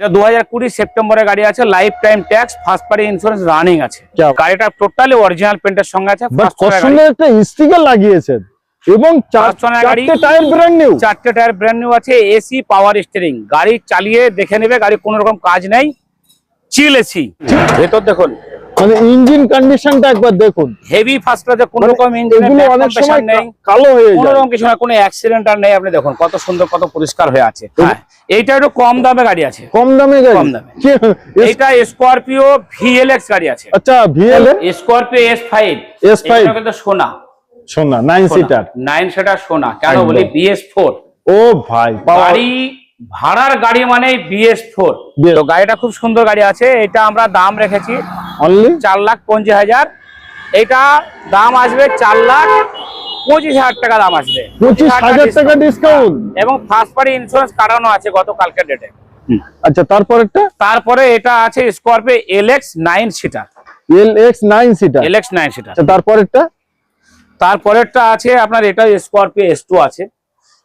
এটা দু হাজার কুড়ি সেপ্টেম্বরে গাড়ি আছে life time tax first party insurance running আছে। গাড়িটা টোটালি অরিজিনাল পেন্টের সঙ্গে আছে একটা স্টিকার লাগিয়েছেন। এবং। টায়ার নিউ চারটে টায়ার ব্র্যান্ড নিউ আছে এসি পাওয়ার স্টিয়ারিং গাড়ি চালিয়ে দেখে নেবে গাড়ি কোনো রকম কাজ নেই। চিল এসি ভেতর দেখুন। মানে ইঞ্জিন কন্ডিশনটা একবার দেখুন। হেভি ফার্স্ট ক্লাসে কোনো মানে রকম ইঞ্জিনের এগুলো অনেক সময় নেই। কালো হয়ে কোনো রকম কিছু না কোনো অ্যাক্সিডেন্ট আর নেই। আপনি দেখুন কত সুন্দর কত পরিষ্কার হয়ে আছে। হ্যাঁ এইটা একটু কম দামে গাড়ি আছে। কম দামে গাড়ি? কম দামে। এইটা স্করপিও ভিএলএক্স গাড়ি আছে। আচ্ছা VL Scorpio S five S5 কিন্তু সোনা। শোনা নাইন সিটার নাইন সেটার সোনা। কেন বলি? বিএস ফোর ও ভাই গাড়ি ভাড়ার গাড়ি মানে বিএস ফোর BS তো গাড়িটা খুব সুন্দর গাড়ি আছে। এটা আমরা দাম রেখেছি অনলি চার লাখ পঞ্চাশ হাজার। এটা দাম আসবে চার লাখ পঁচিশ হাজার টাকা দাম আসবে। পঁচিশ হাজার টাকা ডিসকাউন্ট এবং ফার্স্ট পার্টি ইন্স্যুরেন্স কাটানো আছে গতকালকের ডেটে আচ্ছা তারপরেরটা? তারপরে এটা আছে Scorpio LX nine seater L X nine seater LX nine seater তারপরেরটা? তারপরেরটা আছে আপনার এটা স্করপিও এস টু আছে।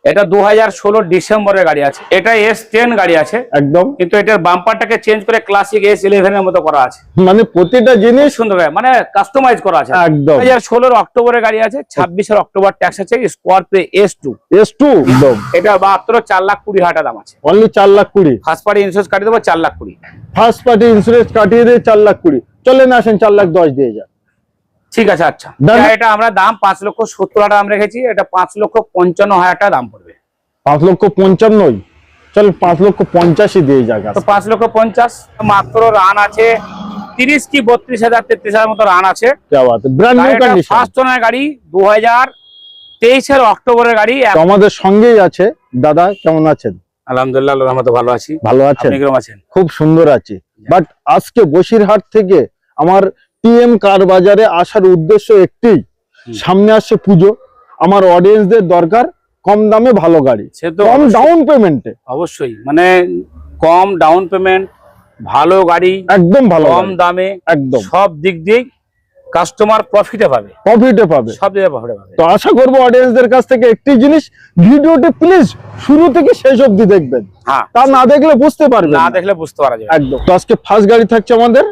এটা দু হাজার ষোলো ডিসেম্বরের গাড়ি আছে। এটা এস টেন গাড়ি আছে। একদম। কিন্তু এটার বাম্পারটাকে চেঞ্জ করে ক্লাসিক এস ইলেভেন এর মতো করা আছে। মানে প্রতিটা জিনিস সুন্দর মানে কাস্টমাইজ করা আছে। একদম। দু হাজার ষোলোর অক্টোবরের গাড়ি আছে ছাব্বিশের অক্টোবর ট্যাক্স আছে Scorpio S two S two একদম। এটা মাত্র চার লাখ কুড়ি হাজার দাম আছে। অনলি চার লাখ কুড়ি? ফার্স্ট পার্টি ইন্স্যুরেন্স কাটিয়ে দেবো চার লাখ কুড়ি। ফার্স্ট পার্টি ইন্স্যুরেন্স কাটিয়ে দিয়ে চার লাখ কুড়ি। চলেন আসেন চার লাখ দশ দিয়ে যান। ঠিক আছে আচ্ছা. এটা আমরা দাম পাঁচ লক্ষ সত্তর হাজার দাম রেখেছি। এটা পাঁচ লক্ষ পঞ্চান্ন হাজার টাকা দাম পড়বে। পাঁচ লক্ষ পঞ্চান্নই? চল পাঁচ লক্ষ পঞ্চাশই দিয়ে যাক তো পাঁচ লক্ষ পঞ্চাশ মাত্র রান আছে। তিরিশ কি বত্রিশ হাজার তেত্রিশ হাজার মতো রান আছে। ব্র্যান্ড নিউ ফার্স্ট ওনার গাড়ি দু হাজার তেইশের অক্টোবরের গাড়ি। আমাদের সঙ্গেই আছে। দাদা কেমন আছেন? আলহামদুলিল্লাহ আল্লাহর রহমতে ভালো আছি। ভালো আছেন? আছেন? খুব সুন্দর আছে। বাট আজকে বসিরহাট থেকে আমার টিএম কার বাজারে আসার উদ্দেশ্য একটি। সামনে আসছে পুজো। আমার অডিয়েন্সদের দরকার কম দামে ভালো গাড়ি। সে তো কম ডাউন পেমেন্টে অবশ্যই। মানে কম ডাউন পেমেন্ট ভালো গাড়ি একদম ভালো কম দামে একদম। সব দিক দিয়েই কাস্টমার প্রফিটে পাবে। প্রফিটে পাবে। সব জায়গায় প্রফিটে পাবে। তো আশা করব অডিয়েন্সদের কাছ থেকে একটি জিনিস ভিডিওটি প্লিজ শুরু থেকে শেষ অবধি দেখবেন। হ্যাঁ। তা না দেখলে বুঝতে পারবেন না না। দেখলে বুঝতে পারা যাবে একদম। তো আজকে ফার্স্ট গাড়ি থাকছে আমাদের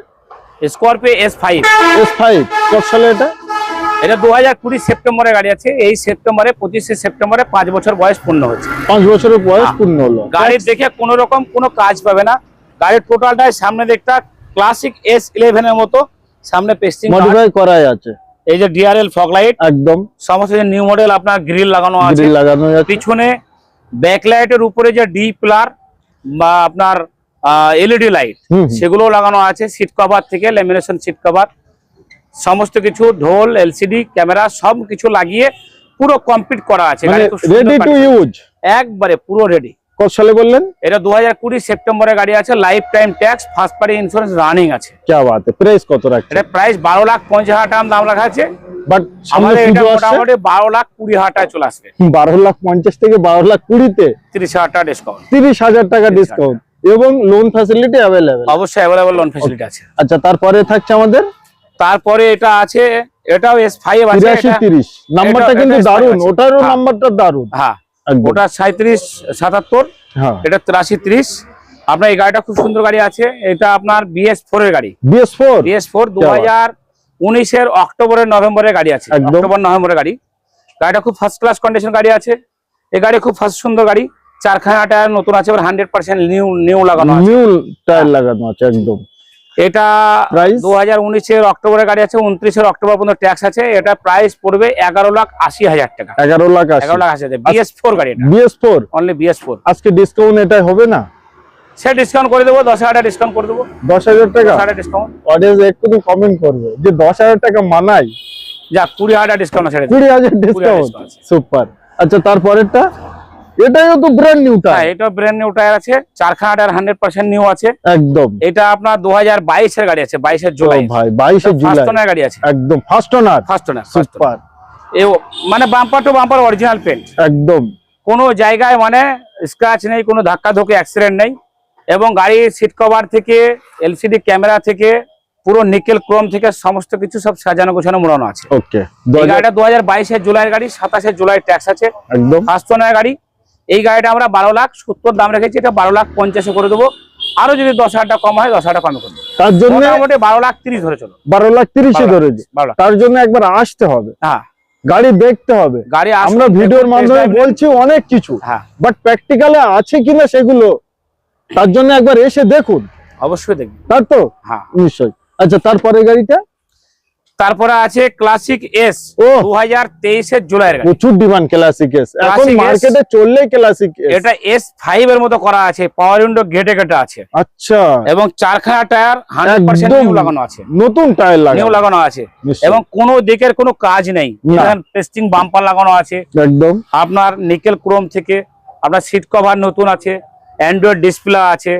Scorpio S five S five কত সালে এটা? এটা দু হাজার কুড়ি সেপ্টেম্বরে গাড়ি আছে। এই সেপ্টেম্বরে পঁচিশে সেপ্টেম্বরে পাঁচ বছর বয়স পূর্ণ হয়েছে। পাঁচ বছরের বয়স পূর্ণ হলো। গাড়ি দেখে কোনো রকম কোনো কাজ পাবে না। গাড়ির টোটালটাই সামনে দেখটা ক্লাসিক এস ইলেভেন এর মতো সামনে পেস্টিং মডিফাই করাই আছে। এই যে ডিআরএল ফগ লাইট একদম। সমস্ত যে নিউ মডেল আপনার গ্রিল লাগানো আছে। গ্রিল লাগানো আছে। পিছনে ব্যাকলাইটের উপরে যে ডি প্লার বা আপনার এলইডি লাইট সেগুলো লাগানো আছে সিট কভার থেকে ল্যামিনেশন সিট কভার সমস্ত কিছু ঢোল এলসিডি ক্যামেরা সব কিছু লাগিয়ে পুরো কমপ্লিট করা আছে। রেডি টু ইউজ একবারে পুরো রেডি কত সালে বললেন? এটা 2020 সেপ্টেম্বরে গাড়ি আছে life time tax first party insurance running আছে। কি বাত প্রাইস কত রাখছে? এটা প্রাইস 12 লাখ 50 হাজার টাকা দাম রাখা আছে। বাট আমাদের এটা মোটামুটি 12 লাখ 20 হাজার টাকা চলে আসবে। 12 লাখ 50 থেকে 12 লাখ 20 তে 30 হাজার টাকা ডিসকাউন্ট 30 হাজার টাকা ডিসকাউন্ট এবং লোন ফ্যাসিলিটি অ্যাভেলেবেল অবশ্যই অ্যাভেলেবল লোন ফেসিলিটি আছে। আচ্ছা তারপরে থাকছে আমাদের? তারপরে এটা আছে এটাও এস ফাইভ আছে তিরাশি এটা- তিরিশ। নাম্বারটা এটা কিন্তু S5 দারুণ। ওটারও হ্যাঁ। নাম্বারটা দারুণ। হ্যাঁ। ওটা সাঁত্রিশ সাতাত্তর হ্যাঁ। এটা তিরাশি ত্রিশ। আপনার এই গাড়িটা খুব সুন্দর গাড়ি আছে। এটা আপনার বিএস ফোর এর গাড়ি। বিএস ফোর বিএস ফোর দু হাজার উনিশের অক্টোবরের নভেম্বরের গাড়ি আছে। অক্টোবর নভেম্বরের গাড়ি। গাড়িটা খুব ফার্স্ট ক্লাস কন্ডিশন গাড়ি আছে। এই গাড়ি খুব ফার্স্ট সুন্দর গাড়ি। চারখানা টায়ার নতুন আছে হান্ড্রেড পার্সেন্ট নিউ নিউ লাগানো নিউ টায়ার লাগানো আছে একদম। এটা? দু হাজার উনিশের অক্টোবরের গাড়ি আছে উনত্রিশের অক্টোবর পর্যন্ত ট্যাক্স আছে। এটা প্রাইস পড়বে এগারো লাখ আশি হাজার টাকা। এগারো লাখ এগারো লাখ আশি হাজার। বিএস ফোর গাড়ি BS four only BS four আজকে ডিসকাউন্ট এটা হবে না? সে ডিসকাউন্ট করে দেবো দশ হাজার ডিসকাউন্ট করে দেবো। দশ হাজার টাকা? ডিসকাউন্ট অডিয়েন্স একটু কমেন্ট করবে যে দশ হাজার টাকা মানাই যা কুড়ি হাজার ডিসকাউন্ট আছে। কুড়ি হাজার ডিসকাউন্ট সুপার আচ্ছা তারপরেরটা? এটাও তো ব্র্যান্ড নিউটা হ্যাঁ এটা ব্র্যান্ড নিউ টায়ার আছে চারখানা টায়ার হান্ড্রেড পার্সেন্ট নিউ আছে। একদম। এটা আপনার দু হাজার বাইশের গাড়ি আছে বাইশের জুলাই। ও ভাই বাইশে জুলাই। ফার্স্ট গাড়ি আছে। একদম first owner first owner super এ মানে bumper to bumper original paint একদম। কোনো জায়গায় মানে স্ক্র্যাচ নেই কোনো ধাক্কা ধোকে অ্যাক্সিডেন্ট নেই। এবং গাড়ির সিট কভার থেকে এলসিডি ক্যামেরা থেকে পুরো নিকেল ক্রোম থেকে সমস্ত কিছু সব সাজানো গোছানো মোড়ানো আছে। ওকে গাড়িটা দু হাজার বাইশের জুলাইয়ের গাড়ি সাতাশে জুলাই ট্যাক্স আছে। একদম। ফার্স্ট ওনার গাড়ি। এই গাড়িটা আমরা বারো লাখ সত্তর দাম রেখেছি এটা বারো লাখ পঞ্চাশে করে দেবো। আরও যদি দশ হাজার টাকা কম হয় দশ হাজার কমে করবে। তার জন্য মোটামুটি বারো লাখ তিরিশ ধরে চলো। বারো লাখ তিরিশে ধরেছে তার জন্য একবার আসতে হবে। হ্যাঁ। গাড়ি দেখতে হবে। গাড়ি আমরা ভিডিওর মাধ্যমে। বলছি অনেক কিছু। হ্যাঁ। বাট প্র্যাকটিক্যালে আছে কিনা সেগুলো তার জন্য একবার এসে দেখুন। অবশ্যই দেখবি। তার তো? হ্যাঁ। নিশ্চয়ই। আচ্ছা তারপরে গাড়িটা? তারপরে আছে ক্লাসিক এস ও। দু হাজার তেইশের গাড়ি। প্রচুর ডিমান্ড ক্লাসিক এস এখন মার্কেটে চললেই ক্লাসিক এটা এস ফাইভ এর মতো করা আছে পাওয়ার উইন্ডো গেটে গেটে আছে। আচ্ছা। এবং চারখানা টায়ার হান্ড্রেড পার্সেন্ট নিউ লাগানো আছে। নতুন টায়ার লাগে নিউ লাগানো আছে। এবং কোনো দিকের কোনো কাজ নেই। টেস্টিং বাম্পার লাগানো আছে। একদম। আপনার নিকেল ক্রোম থেকে আপনার সিট কভার নতুন আছে। অ্যান্ড্রয়েড ডিসপ্লে আছে।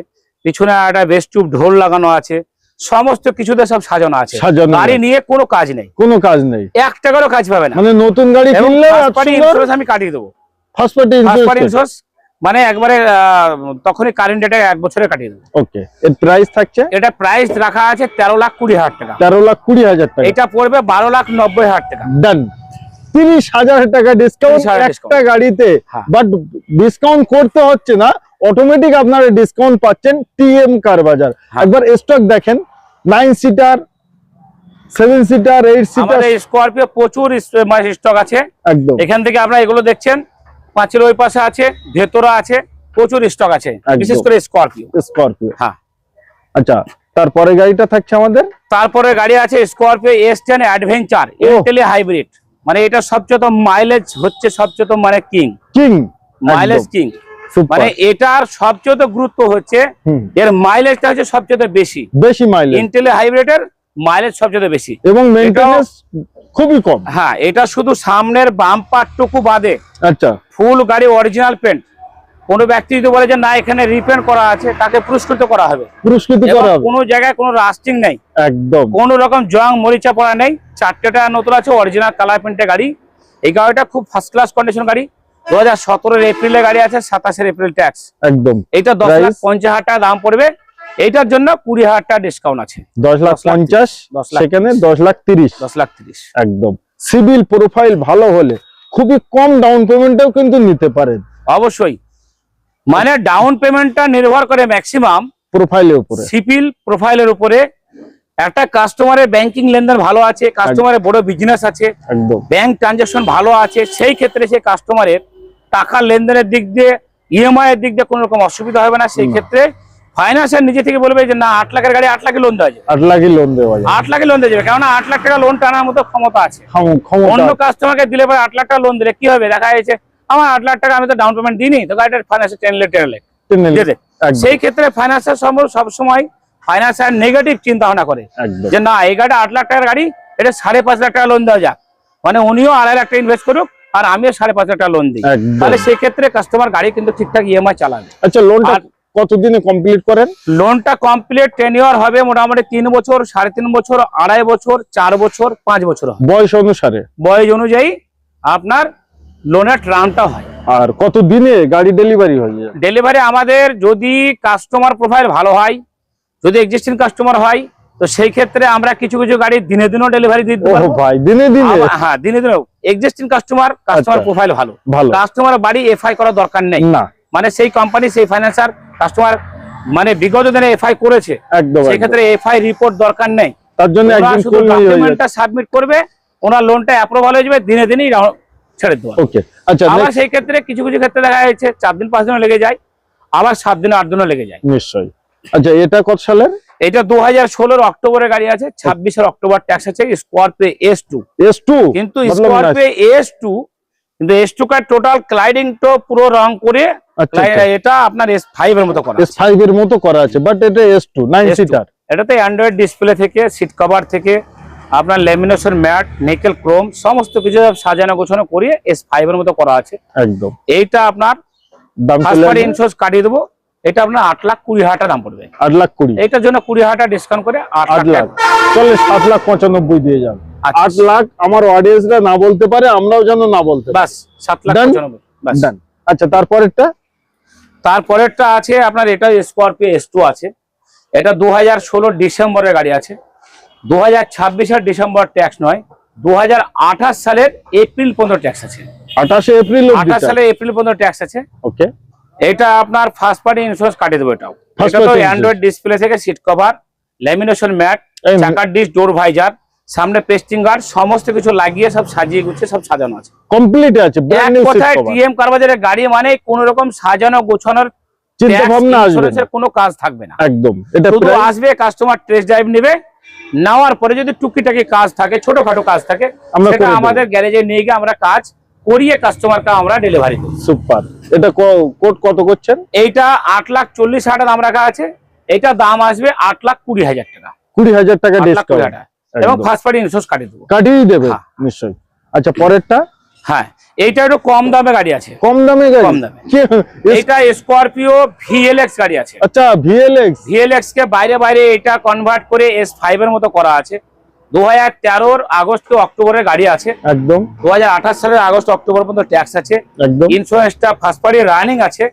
পিছনে একটা বেস্ট টিউব ঢোল লাগানো আছে। সমস্ত কিছুতে সব সাজানো আছে। গাড়ি নিয়ে কোনো কাজ নেই। কোনো কাজ নেই। এক টাকারও কাজ পাবে না। মানে নতুন গাড়ি কিনলে আমি কাটিয়ে দেবো। ফার্স্ট পার্টি ইন্স্যুরেন্স ইন্স্যুরেন্স মানে একবারে তখনই কারেন্ট ডেটে এক বছরে কাটিয়ে দেবো। ওকে এর প্রাইস থাকছে? এটা প্রাইস রাখা আছে তেরো লাখ কুড়ি হাজার টাকা। তেরো লাখ কুড়ি হাজার টাকা। এটা পড়বে বারো লাখ নব্বই হাজার টাকা। ডান তিরিশ হাজার টাকা ডিসকাউন্ট একটা গাড়িতে। হ্যাঁ। বাট ডিসকাউন্ট করতে হচ্ছে না। অটোমেটিক আপনারা ডিসকাউন্ট পাচ্ছেন টিএম কার বাজার হ্যাঁ। একবার স্টক দেখেন। Nine seater seven seater eight seater. Scorpio প্রচুর স্টক আছে। একদম। এখান থেকে আপনারা এগুলো দেখছেন পাঁচের ওই পাশে আছে ভেতরা আছে প্রচুর স্টক আছে। বিশেষ করে স্করপিও। স্করপিও। হ্যাঁ। আচ্ছা তারপরে গাড়িটা থাকছে আমাদের? তারপরে গাড়ি আছে Scorpio S ten adventure intelli hybrid মানে এটা সবচেয়ে মাইলেজ হচ্ছে সবচেয়ে মানে কিং কিং মাইলেজ কিং মানে এটার সবচেয়ে গুরুত্ব হচ্ছে এর মাইলেজটা হচ্ছে সবচেয়ে বেশি। বেশি মাইলেজ ইন্টেলি হাইব্রিডের মাইলেজ সবচেয়ে বেশি। এবং মেইনটেনেন্স খুবই কম। হ্যাঁ এটা শুধু সামনের বাম্পার টুকু বাদে আচ্ছা। ফুল গাড়ি অরিজিনাল পেন্ট কোনো ব্যক্তি যদি বলে যে না এখানে রিপেন্ট করা আছে তাকে পুরস্কৃত করা হবে। পুরস্কৃত করা হবে। কোনো জায়গায় কোনো রাস্টিং নেই। একদম। কোনো রকম জং মরিচা পড়া নেই। চারটে টায়ার নতুন আছে অরিজিনাল কালার প্রিন্টের গাড়ি। এই গাড়িটা খুব ফার্স্ট ক্লাস কন্ডিশন গাড়ি। দু হাজার সতেরোর এপ্রিলে গাড়ি আছে সাতাশের এপ্রিল ট্যাক্স একদম। এইটা দশ লাখ পঞ্চাশ হাজার টাকা দাম পড়বে। এইটার জন্য কুড়ি হাজার টাকা ডিসকাউন্ট আছে। দশ লাখ পঞ্চাশ সেখানে দশ লাখ তিরিশ। দশ লাখ তিরিশ। একদম। সিভিল প্রোফাইল ভালো হলে খুবই কম ডাউন পেমেন্টেও কিন্তু নিতে পারেন। অবশ্যই। মানে ডাউন পেমেন্টটা নির্ভর করে ম্যাক্সিমাম প্রোফাইলের উপরে। সিভিল প্রোফাইলের উপরে। একটা কাস্টমারের ব্যাংকিং লেনদেন ভালো আছে কাস্টমারের বড় বিজনেস আছে একদম। ব্যাংক ট্রানজাকশন ভালো আছে সেই ক্ষেত্রে সে কাস্টমারের টাকা লেনদেনের দিক দিয়ে ইএমআই এর দিক দিয়ে কোনো রকম অসুবিধা হবে না। সেই। ক্ষেত্রে ফাইন্যান্সের নিজে থেকে বলবে যে না আট লাখের গাড়ি আট লাখে লোন দেওয়া যাবে। আট লাখই লোন দেওয়া যায় আট লাখে লোন দেওয়া যাবে। কেননা আট লাখ টাকা লোন টানার মতো ক্ষমতা আছে। অন্য কাস্টমারকে দিলে পরে আট লাখ টাকা লোন দিলে কি হবে? দেখা যাচ্ছে আমার আট লাখ টাকা আমি তো ডাউন পেমেন্ট দিইনি তো গাড়িটার ফাইন্যান্সে টেন লেখ টেন লেখ সেই ক্ষেত্রে ফাইন্যান্সের সবসময় ফাইন্যান্সার নেগেটিভ চিন্তা ভাবনা করে। যে না এই গাড়িটা আট লাখ টাকার গাড়ি এটা সাড়ে পাঁচ লাখ টাকা লোন দেওয়া যাক। মানে উনিও আড়াই লাখ টাকা ইনভেস্ট করুক আর আমিও সাড়ে পাঁচ হাজার টাকা লোন দিই। তাহলে সেক্ষেত্রে কাস্টমার গাড়ি কিন্তু ঠিকঠাক ইএমআই চালাবে। আচ্ছা লোনটা কতদিনে কমপ্লিট করেন? লোনটা কমপ্লিট টেনিওর হবে মোটামুটি তিন বছর সাড়ে তিন বছর আড়াই বছর চার বছর পাঁচ বছর বয়স অনুসারে? বয়স অনুযায়ী আপনার লোনের টার্মটা হয়। আর কত দিনে গাড়ি ডেলিভারি হয়ে? ডেলিভারি আমাদের যদি কাস্টমার প্রোফাইল ভালো হয় যদি এক্সিস্টিং কাস্টমার হয় তো সেই ক্ষেত্রে আমরা কিছু কিছু গাড়ি দিনে দিনও ডেলিভারি দিতে ভাই দিনে দিনে? হ্যাঁ দিনে দিনে এক্সিস্টিং কাস্টমার কাস্টমার। প্রোফাইল ভালো। ভালো। কাস্টমার বাড়ি এফআই করার দরকার নেই। না। মানে সেই কোম্পানি সেই ফাইন্যান্সার কাস্টমার মানে বিগত দিনে এফআই করেছে। একদম সেই। ক্ষেত্রে এফআই রিপোর্ট দরকার নেই। তার জন্য একদিন ডকুমেন্টটা সাবমিট করবে ওনার লোনটা অ্যাপ্রুভাল হয়ে যাবে দিনে দিনেই ছেড়ে দেওয়া। ওকে আচ্ছা আবার সেই ক্ষেত্রে কিছু কিছু ক্ষেত্রে দেখা যাচ্ছে চার দিন পাঁচ দিনও লেগে যায় আবার সাত দিন আট দিনও লেগে যায়। নিশ্চয়ই। আচ্ছা এটা কত সালের? এটা দু হাজার ষোলোর অক্টোবরের গাড়ি আছে ছাব্বিশের অক্টোবর ট্যাক্স আছে Scorpio S two S two কিন্তু স্করপিও এস টু কিন্তু S two car total cladding তো পুরো রং করে আচ্ছা এটা আপনার এস ফাইভ এর মতো করা এস ফাইভ এর মতো করা আছে বাট এটা S two nine S2 seater এটাতে অ্যান্ড্রয়েড ডিসপ্লে থেকে সিট কভার থেকে আপনার ল্যামিনেশন ম্যাট নিকেল ক্রোম সমস্ত কিছু সাজানো গোছানো করিয়ে এস ফাইভ এর মতো করা আছে। একদম। এইটা আপনার ইন্স্যুরেন্স কাটিয়ে দেবো। এটা আপনার আট লাখ কুড়ি হাজার দাম পড়বে। আট লাখ কুড়ি। এইটার জন্য কুড়ি হাজার টাকা ডিসকাউন্ট করে আট লাখ চলে সাত লাখ পঁচানব্বই দিয়ে যান আচ্ছা। আট লাখ আমার অডিয়েন্সরা না বলতে পারে আমরাও যেন না বলতে বাস সাত লাখ? পঁচানব্বই। আচ্ছা তারপরেরটা? তারপরেরটা আছে আপনার এটা স্করপিও এস টু আছে। এটা দু হাজার ষোলোর ডিসেম্বরের গাড়ি আছে। দু হাজার ছাব্বিশের ডিসেম্বর ট্যাক্স নয়। দু হাজার আঠাশ সালের এপ্রিল পনেরো ট্যাক্স আছে। আঠাশে এপ্রিল আঠাশ সালের এপ্রিল পনেরো ট্যাক্স আছে। ওকে এটা আপনার ফার্স্ট পার্টি ইন্স্যুরেন্স কাটিয়ে দেবো এটাও। এটা তো অ্যান্ড্রয়েড ডিসপ্লে থেকে সিট কভার ল্যামিনেশন ম্যাট চাকার ডিস ডোর ভাইজার সামনে পেস্টিং গার্ড সমস্ত কিছু লাগিয়ে সব সাজিয়ে গুছিয়ে সব সাজানো আছে। কমপ্লিট আছে brand new seat cover TM কারবাজারের গাড়ি মানে কোন রকম সাজানো গোছানোর চিন্তা ভাবনা আসবে না। কোনো কাজ থাকবে না। একদম। এটা শুধু আসবে কাস্টমার টেস্ট ড্রাইভ নেবে নেওয়ার পরে যদি টুকিটাকি কাজ থাকে ছোটখাটো কাজ থাকে সেটা আমাদের গ্যারেজে নিয়ে গিয়ে আমরা কাজ করিয়ে কাস্টমারকে আমরা ডেলিভারি দেবো। সুপার এটা কোট কত করছেন? এইটা আট লাখ চল্লিশ হাজার দাম রাখা আছে। এইটা দাম আসবে আট লাখ কুড়ি হাজার টাকা। কুড়ি হাজার টাকা ডিসকাউন্ট এবং ফার্স্ট পার্টি ইন্স্যুরেন্স কাটিয়ে দেবো। কাটিয়ে দেবে হ্যাঁ। নিশ্চয়ই। আচ্ছা পরেরটা? হ্যাঁ এইটা একটু কম দামে গাড়ি আছে। কম দামে গাড়ি? কম দামে। এইটা স্করপিও ভিএলএক্স গাড়ি আছে। আচ্ছা ভিএলএক্স ভিএলএক্স কে বাইরে বাইরে এটা কনভার্ট করে এস ফাইভ এর মতো করা আছে। দু হাজার তেরোর আগস্ট টু অক্টোবরের গাড়ি আছে। একদম। দু হাজার আঠাশ সালের আগস্ট অক্টোবর পর্যন্ত ট্যাক্স আছে। একদম। ইন্স্যুরেন্সটা ফার্স্ট পার্টি রানিং আছে।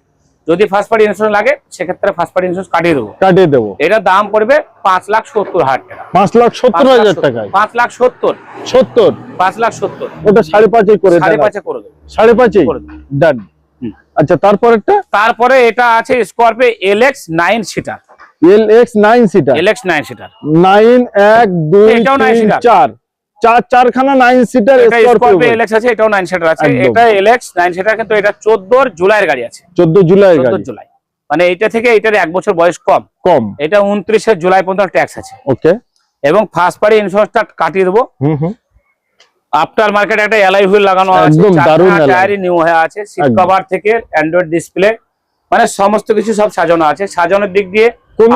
যদি ফার্স্ট পার্টি ইন্স্যুরেন্স লাগে সেক্ষেত্রে ফার্স্ট পার্টি ইন্স্যুরেন্স কাটিয়ে দেবো। কাটিয়ে দেবো। এটার দাম পড়বে পাঁচ লাখ সত্তর হাজার টাকা। পাঁচ লাখ সত্তর পাঁচ হাজার টাকায়? পাঁচ লাখ সত্তর। সত্তর? পাঁচ লাখ সত্তর। ওটা সাড়ে পাঁচই করে সাড়ে পাঁচে করে দেবো। সাড়ে দেবো। ডান। আচ্ছা তারপরেরটা? তারপরে এটা আছে Scorpio L X nine seater LX nine seater. Nine এক দুই এটাও nine তিন seater। চার। চার চারখানা নাইন সিটার এটা স্করপিও স্করপিও আছে এটাও নাইন সিটার আছে। এটা এলএক্স নাইন সিটার কিন্তু এটা চোদ্দোর জুলাইয়ের গাড়ি আছে। চোদ্দ জুলাই চোদ্দ গাড়ি। জুলাই। মানে এটা থেকে এটার এক বছর বয়স কম। কম। এটা উনত্রিশে জুলাই পর্যন্ত ট্যাক্স আছে। ওকে। এবং ফার্স্ট পার্টি ইন্স্যুরেন্সটা কাটিয়ে দেবো। হুম হুম। আফটার মার্কেট একটা এলআই হুইল লাগানো আছে। একদম দারুণ টায়ারই নিউ হয়ে আছে। সিট। কভার থেকে অ্যান্ড্রয়েড ডিসপ্লে মানে সমস্ত কিছু সব সাজানো আছে। সাজানোর দিক দিয়ে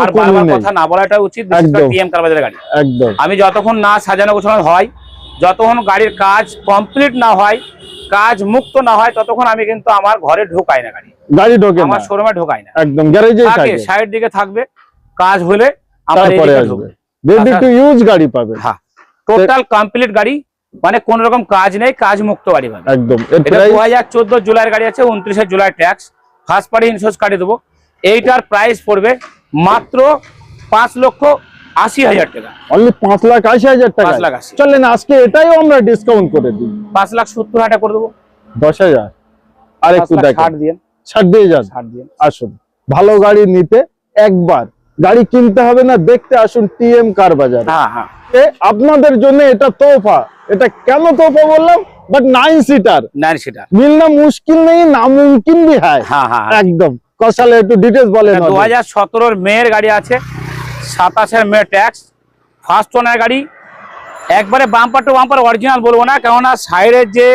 আর বারবার কথা না বলাটা উচিত টিএম কারবাজারের গাড়ি। একদম। আমি যতক্ষণ না সাজানো গোছানো হয় যতক্ষণ গাড়ির কাজ কমপ্লিট না হয় কাজ মুক্ত না হয় ততক্ষণ আমি কিন্তু আমার ঘরে ঢোকাই না গাড়ি। গাড়ি ঢোকে আমার শোরুমে ঢোকাই না। একদম থাকে সাইড দিকে থাকবে কাজ হলে আমার এদিকে রেডি আচ্ছা। টু ইউজ গাড়ি পাবে। হ্যাঁ। টোটাল কমপ্লিট গাড়ি মানে কোন রকম কাজ নেই কাজ মুক্ত গাড়ি পাবে। একদম। এটা জুলাইয়ের গাড়ি আছে উনত্রিশে July tax. First party insurance কাটিয়ে দেবো। এইটার প্রাইস পড়বে মাত্র পাঁচ লক্ষ আশি হাজার টাকা। অনলি পাঁচ লাখ আশি হাজার টাকা। পাঁচ লাখ আশি। চলেন আজকে এটাইও আমরা ডিসকাউন্ট করে দিই। পাঁচ লাখ সত্তর হাজার করে দেবো। দশ হাজার। আর একটু ষাট দিয়ে। ছাড় দিয়ে যান। ষাট দিয়ে। আসুন। ভালো গাড়ি নিতে একবার। গাড়ি কিনতে হবে না দেখতে আসুন টিএম কার বাজার। হ্যাঁ হ্যাঁ। আপনাদের জন্য এটা তোফা এটা কেন তোফা বললাম? But nine seater nine seater মিলনা মুশকিল নেই নামুমকিন भी है হ্যাঁ হ্যাঁ একদম কসালে একটু ডিটেলস বলেন দু হাজার সতেরোর মেয়ের গাড়ি আছে সাতাশের মে ট্যাক্স ফার্স্ট ওনার গাড়ি। একবারে বাম্পার টু বাম্পার অরিজিনাল বলব না কেননা সাইডের যে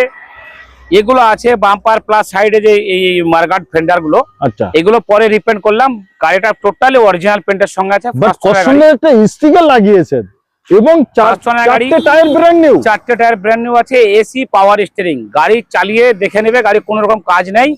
এগুলো আছে বাম্পার প্লাস সাইডে যে এই মার্গাট ফেন্ডারগুলো আচ্ছা। এগুলো পরে রিপেন্ট করলাম গাড়িটা টোটালি অরিজিনাল পেন্টের সঙ্গে আছে একটা স্টিকার লাগিয়েছেন এবং। চারটে টায়ার ব্র্যান্ড নিউ চারটে টায়ার ব্র্যান্ড নিউ আছে এসি পাওয়ার স্টিয়ারিং গাড়ি চালিয়ে দেখে নেবে গাড়ি কোনো রকম কাজ নেই।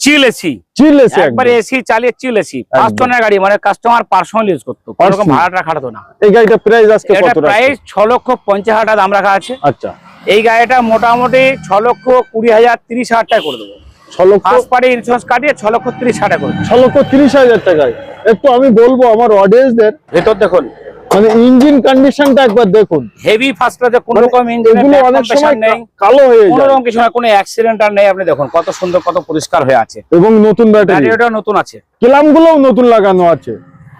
চিল এসি চিল এসে একবারে এসি চালিয়ে চিল এসি ফার্স্ট একদম। ওনার গাড়ি মানে কাস্টমার পার্সোনাল ইউজ করতো। কোনো রকম। ভাড়াটা খাটাতো না। এই গাড়িটা প্রাইস আজকে এটা কত রাখছেন? প্রাইস ছ লক্ষ পঞ্চাশ হাজার টাকা দাম রাখা আছে। আচ্ছা। এই গাড়িটা মোটামুটি ছ লক্ষ কুড়ি হাজার তিরিশ হাজার টাকা করে দেবো। ছ লক্ষ ফার্স্ট পার্টি ইন্স্যুরেন্স কাটিয়ে ছ লক্ষ তিরিশ হাজার টাকা করে দেবো। ছ লক্ষ তিরিশ হাজার টাকায়। একটু আমি বলব আমার অডিয়েন্সদের ভেতর দেখুন মানে ইঞ্জিন কন্ডিশনটা একবার দেখুন। হেভি ফার্স্ট ক্লাসে কোনো মানে রকম এগুলো ইঞ্জিনের অনেক সময় নেই। কালো হয়ে কোনো রকম কিছু না কোনো অ্যাক্সিডেন্ট আর নেই। আপনি দেখুন কত সুন্দর কত পরিষ্কার হয়ে আছে। এবং নতুন ব্যাটারি। ব্যাটারিটা নতুন আছে। ক্লাম গুলোও নতুন লাগানো আছে।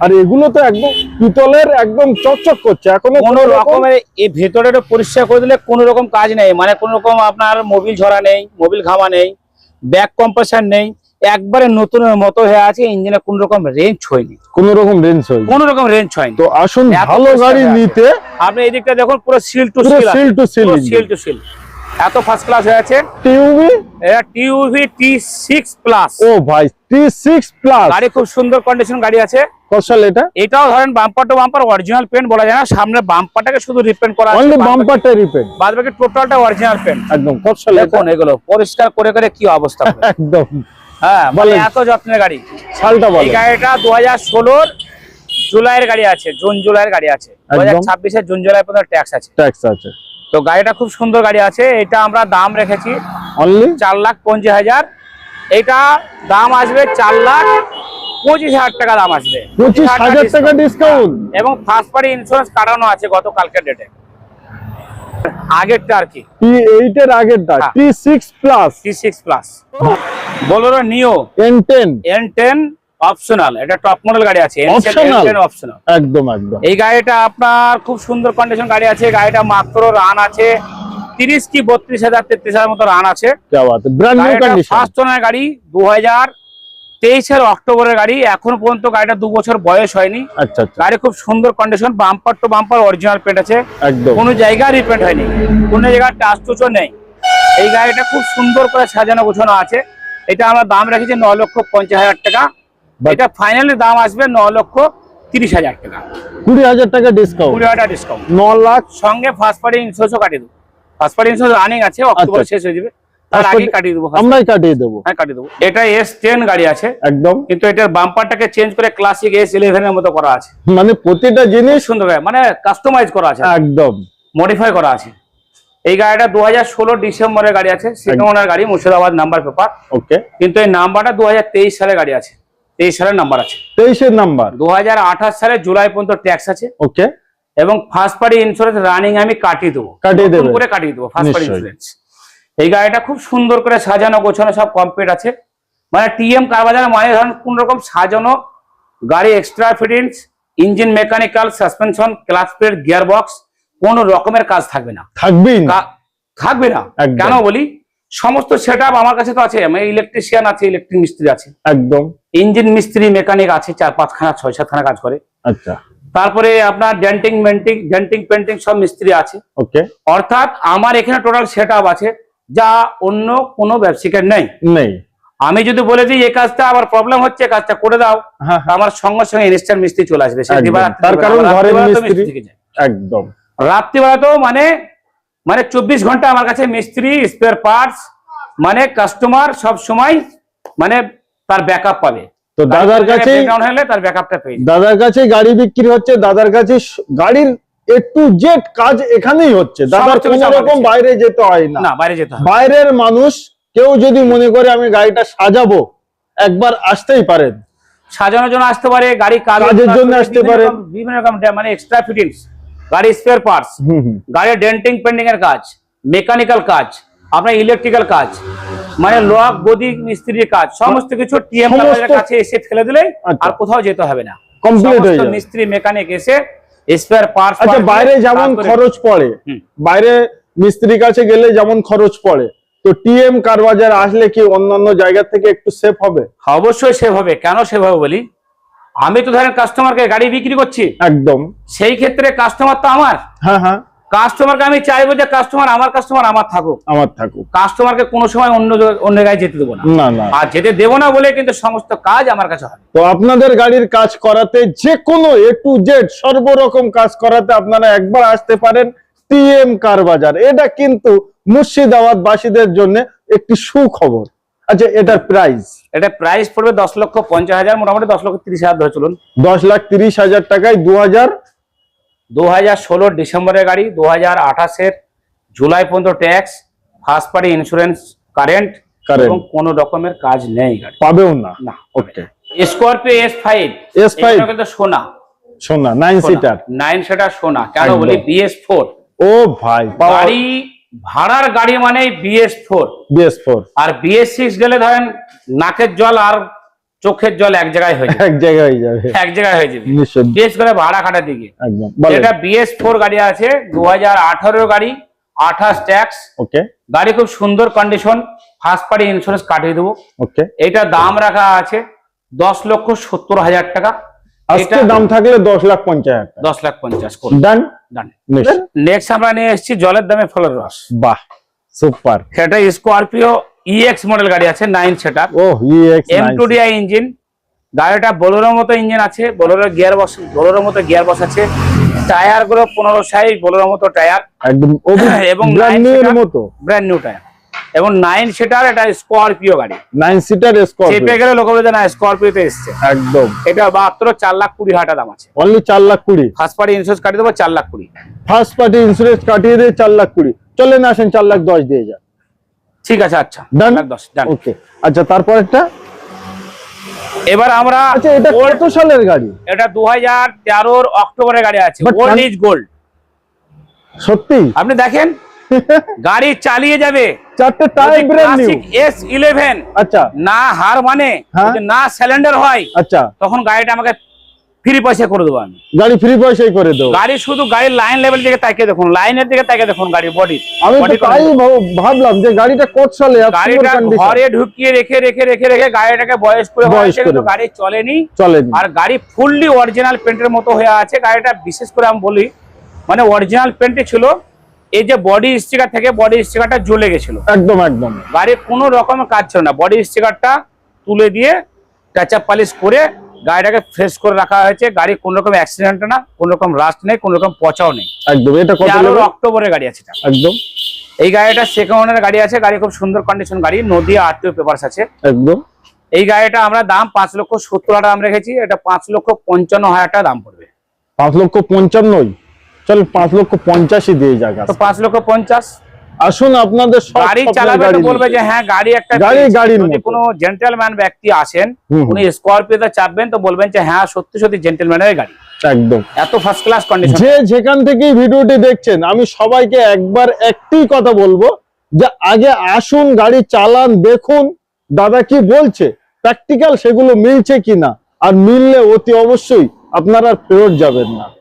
আর এগুলো তো একদম পিতলের একদম চকচক করছে। এখনও কোনো রকমের এই ভেতরেটা পরিষ্কার করে দিলে কোনো রকম কাজ নেই। মানে কোনো রকম আপনার মোবিল ঝরা নেই মোবিল ঘামা নেই ব্যাক কম্প্রেসার নেই। একবারে নতুনের মতো হয়ে আছে ইঞ্জিনে কোন রকম রেঞ্জ হয়নি। কোনো রকম রেঞ্জ হয়নি। কোন রকম রেঞ্জ হয়নি। তো আসুন ভালো গাড়ি নিতে। আপনি এই দিকটা দেখুন পুরো seal to seal seal to seal seal to seal এত ফার্স্ট ক্লাস হয়ে আছে। টিউবি এটা টিউভি টি সিক্স প্লাস ও ভাই টি সিক্স প্লাস গাড়ি খুব সুন্দর কন্ডিশন গাড়ি আছে। কসাল এটা? এটাও ধরেন bumper to bumper original paint বলা যায় না। সামনে বাম্পারটাকে শুধু রিপেন্ট করা আছে। অনলি বাম্পারটা রিপেন বাদ বাকি টোটালটা অরিজিনাল পেন্ট একদম কসাল এটা। দেখুন এগুলো পরিষ্কার করে করে কি অবস্থা। একদম। হ্যাঁ মানে এত যত্নের গাড়ি। সালটা এই গাড়িটা জুলাইয়ের গাড়ি আছে জুন জুলাইয়ের গাড়ি আছে। জুন জুলাই পর্যন্ত ট্যাক্স আছে। ট্যাক্স আছে। তো গাড়িটা খুব সুন্দর গাড়ি আছে এটা আমরা দাম রেখেছি। অনলি চার লাখ পঞ্চাশ হাজার। এটা দাম আসবে চার লাখ পঁচিশ হাজার টাকা দাম আসবে। পঁচিশ হাজার টাকা ডিসকাউন্ট এবং ফার্স্ট পার্টি ইন্স্যুরেন্স কাটানো আছে গত কালকের ডেটে আগেরটা আর কি। T8 এর আগেরটা T6 প্লাস T6 প্লাস বলোরা নিও N10 N10 অপশনাল এটা টপ মডেল গাড়ি আছে। অপশনাল একদম একদম। এই গাড়িটা আপনার খুব সুন্দর কন্ডিশন গাড়ি আছে। গাড়িটা মাত্র রান আছে। তিরিশ কি বত্রিশ হাজার তেত্রিশ হাজার মতো রান আছে। ফার্স্ট গাড়ি দু হাজার তেইশের অক্টোবরের গাড়ি এখন পর্যন্ত গাড়িটা দু বছর বয়স হয়নি। আচ্ছা, আচ্ছা। গাড়ি খুব সুন্দর condition bumper to bumper original paint আছে। কোনো জায়গায় রিপেন্ট হয়নি। কোনো জায়গায় টাচ টুচও নেই। এই গাড়িটা খুব সুন্দর করে সাজানো গোছানো আছে। এটা আমরা দাম রেখেছি ন লক্ষ পঞ্চাশ হাজার টাকা। এটা ফাইনালি দাম আসবে ন লক্ষ তিরিশ হাজার টাকা। কুড়ি হাজার টাকা ডিসকাউন্ট কুড়ি হাজার ডিসকাউন্ট ন লাখ। সঙ্গে ফার্স্ট পার্টি ইন্স্যুরেন্সও কাটিয়ে দেবো। ফার্স্ট পার্টি ইন্স্যুরেন্স রানিং আছে অক্টোবর আচ্ছা। শেষ হয়ে যাবে। আমরাই কাটিয়ে দেবো। হ্যাঁ কাটিয়ে দেবো। এটা এস টেন গাড়ি আছে। একদম। কিন্তু এটার বাম্পারটাকে চেঞ্জ করে ক্লাসিক এস মতো করা আছে। মানে প্রতিটা জিনিস সুন্দর মানে কাস্টমাইজ করা আছে। একদম। মডিফাই করা আছে। এই গাড়িটা দু হাজার ষোলো ডিসেম্বরের গাড়ি আছে। গাড়ি মুর্শিদাবাদ নাম্বার পেপার ওকে কিন্তু এই নাম্বারটা দু সালের গাড়ি আছে। তেইশ সালের নাম্বার আছে। তেইশের নাম্বার দু আঠাশ সালে জুলাই পর্যন্ত ট্যাক্স আছে। ওকে এবং ফার্স্ট পার্টি ইন্স্যুরেন্স রানিং আমি কাটিয়ে দেবো। কাটিয়ে দেবে। করে কাটিয়ে দেবো। ফার্স্ট পার্টি ইন্স্যুরেন্স এই গাড়িটা খুব সুন্দর করে সাজানো গোছানো সব কমপ্লিট আছে। মানে টিএম কারবাজার মানে ধরুন কোন রকম সাজানো গাড়ি extra fittings engine mechanical suspension clutch plate gear box কোন রকমের কাজ থাকবে না। থাকবে থাকবে না। কেন বলি? সমস্ত সেট আমার কাছে তো আছে। আমি ইলেকট্রিশিয়ান আছে ইলেকট্রিক মিস্ত্রি আছে। একদম। ইঞ্জিন মিস্ত্রি মেকানিক আছে চার পাঁচখানা ছয় সাতখানা কাজ করে। আচ্ছা। তারপরে আপনার ডেন্টিং মেন্টিং ডেন্টিং পেন্টিং সব মিস্ত্রি আছে। ওকে অর্থাৎ আমার এখানে টোটাল সেট আছে। যা অন্য কোনো ব্যবসায়িকের নেই। নেই। আমি যদি বলে দিই এই কাজটা আমার প্রবলেম হচ্ছে কাজটা করে দাও হ্যাঁ আমার সঙ্গে সঙ্গে ইনস্ট্যান্ট মিস্ত্রি চলে আসবে। একদম। তার কারণ ঘরের রাত্রিবেলা তো মিস্ত্রি। মানে মানে চব্বিশ ঘণ্টা আমার কাছে মিস্ত্রি স্পেয়ার পার্টস মানে কাস্টমার সব সময় মানে তার ব্যাকআপ পাবে। তো দাদার কাছে দাদার কাছে গাড়ি বিক্রি হচ্ছে দাদার কাছে গাড়ির এ টু জেড কাজ এখানেই হচ্ছে। দাদার কোন রকম বাইরে যেতে হয় না। বাইরে যেতে বাইরের মানুষ কেউ যদি মনে করে আমি গাড়িটা সাজাবো একবার আসতেই পারেন সাজানোর জন্য আসতে পারে গাড়ি কাজের জন্য আসতে পারে। বিভিন্ন রকম মানে এক্সট্রা ফিটিংস গাড়ি স্পেয়ার পার্টস গাড়ির ডেন্টিং পেন্টিং এর কাজ। মেকানিক্যাল কাজ। আপনার ইলেকট্রিক্যাল কাজ। মানে লক গদি মিস্ত্রির কাজ। সমস্ত কিছু টিএম কাছে এসে ফেলে দিলে আচ্ছা। আর কোথাও যেতে হবে না। যাবে। মিস্ত্রি মেকানিক এসে স্পেয়ার পার্টস আচ্ছা বাইরে যেমন খরচ পড়ে বাইরে মিস্ত্রির কাছে গেলে যেমন খরচ পড়ে তো টিএম কারবাজার আসলে কি অন্যান্য জায়গা থেকে একটু সেফ হবে? অবশ্যই সেফ সেভাবে কেন সেফ হবে বলি? আমি তো ধরেন কাস্টমারকে গাড়ি বিক্রি করছি। একদম। সেই ক্ষেত্রে কাস্টমার তো আমার। হ্যাঁ হ্যাঁ। কাস্টমারকে আমি চাইব যে কাস্টমার আমার কাস্টমার আমার থাকুক। আমার থাকুক। কাস্টমারকে কোনো সময় অন্য জায়গায়- অন্য জায়গায় যেতে দেবো না। না না। আর যেতে দেবো না বলে কিন্তু সমস্ত কাজ আমার কাছে হবে তো আপনাদের গাড়ির কাজ করাতে যে কোনো এ টু জেড সর্বরকম কাজ করাতে আপনারা একবার আসতে পারেন টিএম কার বাজার এটা কিন্তু মুর্শিদাবাদ বাসীদের জন্য একটি সুখবর। আচ্ছা এটার প্রাইস এটা প্রাইস পড়বে দশ লক্ষ পঞ্চাশ হাজার মোটামুটি দশ লক্ষ তিরিশ হাজার ধরে চলুন। দশ লাখ তিরিশ হাজার টাকায় দু হাজার দু হাজার ষোলোর ডিসেম্বরের গাড়ি দু হাজার আঠাশের জুলাই পর্যন্ত tax first party insurance current. এবং কোনো রকমের কাজ নেই পাবেও না? না ওকে স্করপিও এস ফাইভ S5 কিন্তু সোনা। শোনা নাইন সিটার নাইন সেটার সোনা কেন। বলি? বিএস ফোর ও ভাই গাড়ি ভাড়ার গাড়ি মানে বিএস ফোর বিএস ফোর আর বিএস সিক্স গেলে ধরেন নাকের জল আর চোখের জল এক জায়গায় হয়ে যাবে। এক জায়গায় হয়ে যাবে। এক জায়গায় হয়ে যাবে। বিশেষ করে ভাড়া খাটার দিকে এটা বিএস ফোর গাড়ি আছে দু হাজার আঠারো গাড়ি আঠাশ ট্যাক্স। ওকে। গাড়ি খুব সুন্দর কন্ডিশন ফার্স্ট পার্টি ইন্স্যুরেন্স কাটিয়ে দেবো। ওকে। এটা দাম রাখা আছে দশ লক্ষ সত্তর হাজার টাকা। আজকে দাম থাকলে দশ লাখ পঞ্চাশ দশ লাখ পঞ্চাশ ডান নেক্সট আমরা নিয়ে এসেছি জলের দামে ফলের রস বাহ সুপার সেটা স্করপিও ইএক্স মডেল গাড়ি আছে নাইন সেটার ও EX M two DI engine গাড়িটা বোলোরোর মতো ইঞ্জিন আছে বোলোরো গিয়ার বক্স বোলোরোর মতো গিয়ার বক্স আছে। টায়ারগুলো পনেরো সাইজ বোলোরোর মতো টায়ার। একদম এবং ব্র্যান্ড নিউ মতো। Brand new tyre. এবং নাইন সিটার এটা স্করপিও গাড়ি। নাইন সিটার চেপে গেলে লোক বলে না স্করপিওতে এসছে। একদম। এটা মাত্র চার লাখ কুড়ি হাজার দাম আছে। অনলি চার লাখ কুড়ি। ফার্স্ট পার্টি ইন্স্যুরেন্স কাটিয়ে দেবো চার লাখ কুড়ি। ফার্স্ট পার্টি ইন্স্যুরেন্স কাটিয়ে দিয়ে চার লাখ কুড়ি। চলেন আসেন চার লাখ দশ দিয়ে যান। ঠিক আছে আচ্ছা? চার দশ ডান ওকে আচ্ছা তারপর একটা? এবার আমরা আচ্ছা এটা কত সালের গাড়ি? এটা দু হাজার তেরোর অক্টোবরের গাড়ি আছে ওল্ড ইজ গোল্ড সত্যি? আপনি দেখেন গাড়ি চালিয়ে যাবে। চারটে tyre brand new S eleven আচ্ছা। না হার মানে হ্যাঁ। যদি না সিলিন্ডার হয় আচ্ছা। তখন গাড়িটা আমাকে ফ্রি পয়সা করে দেবো আমি। গাড়ি ফ্রি পয়সাই করে দেবো। গাড়ি শুধু গাড়ির লাইন লেভেল দিকে তাকিয়ে দেখুন লাইনের দিকে তাকিয়ে দেখুন গাড়ির বডি আমি তাই ভাবলাম যে গাড়িটা কত সালে গাড়িটা ঘরে ঢুকিয়ে রেখে রেখে রেখে রেখে গাড়িটাকে বয়স করে বয়স কিন্তু গাড়ি চলেনি। চলেনি। আর গাড়ি ফুললি অরিজিনাল পেন্টের মতো হয়ে আছে। গাড়িটা বিশেষ করে আমি বলি মানে অরিজিনাল পেন্টে ছিল এই যে বডি স্টিকার থেকে বডি স্টিকারটা জ্বলে গেছিল। একদম একদম। গাড়ির কোনো রকমের কাজ ছিল না। বডি স্টিকারটা তুলে দিয়ে টাচ আপ পালিশ করে গাড়িটাকে ফ্রেশ করে রাখা হয়েছে। গাড়ি কোনো রকম অ্যাক্সিডেন্ট না কোন রকম রাস্ট নেই কোন রকম পচাও নেই। একদম এটা কত অক্টোবরের গাড়ি আছে। একদম। এই গাড়িটা সেকেন্ড গাড়ি আছে গাড়ি খুব সুন্দর কন্ডিশন গাড়ি নদিয়া আরটিও পেপারস আছে। একদম। এই গাড়িটা আমরা দাম পাঁচ লক্ষ সত্তর হাজার দাম রেখেছি এটা পাঁচ লক্ষ পঞ্চান্ন হাজার টাকা দাম পড়বে। পাঁচ লক্ষ পঞ্চান্নই? চল পাঁচ লক্ষ পঞ্চাশই দিয়ে তো পাঁচ লক্ষ পঞ্চাশ আসুন আপনাদের গাড়ি স্বপ্নের চালাবে বলবে যে হ্যাঁ গাড়ি একটা গাড়ি। গাড়ির যদি। কোনো জেন্টেলম্যান ব্যক্তি আসেন। উনি স্করপিওতে চাপবেন তো বলবেন যে হ্যাঁ সত্যি সত্যি জেন্টেলম্যানের গাড়ি একদম এত ফার্স্ট ক্লাস কন্ডিশন যে যেখান থেকেই ভিডিওটি দেখছেন আমি সবাইকে একবার একটি কথা বলব যে আগে আসুন গাড়ি চালান দেখুন দাদা কি বলছে প্র্যাকটিক্যাল সেগুলো মিলছে কিনা আর মিললে অতি অবশ্যই আপনারা আর ফেরত যাবেন না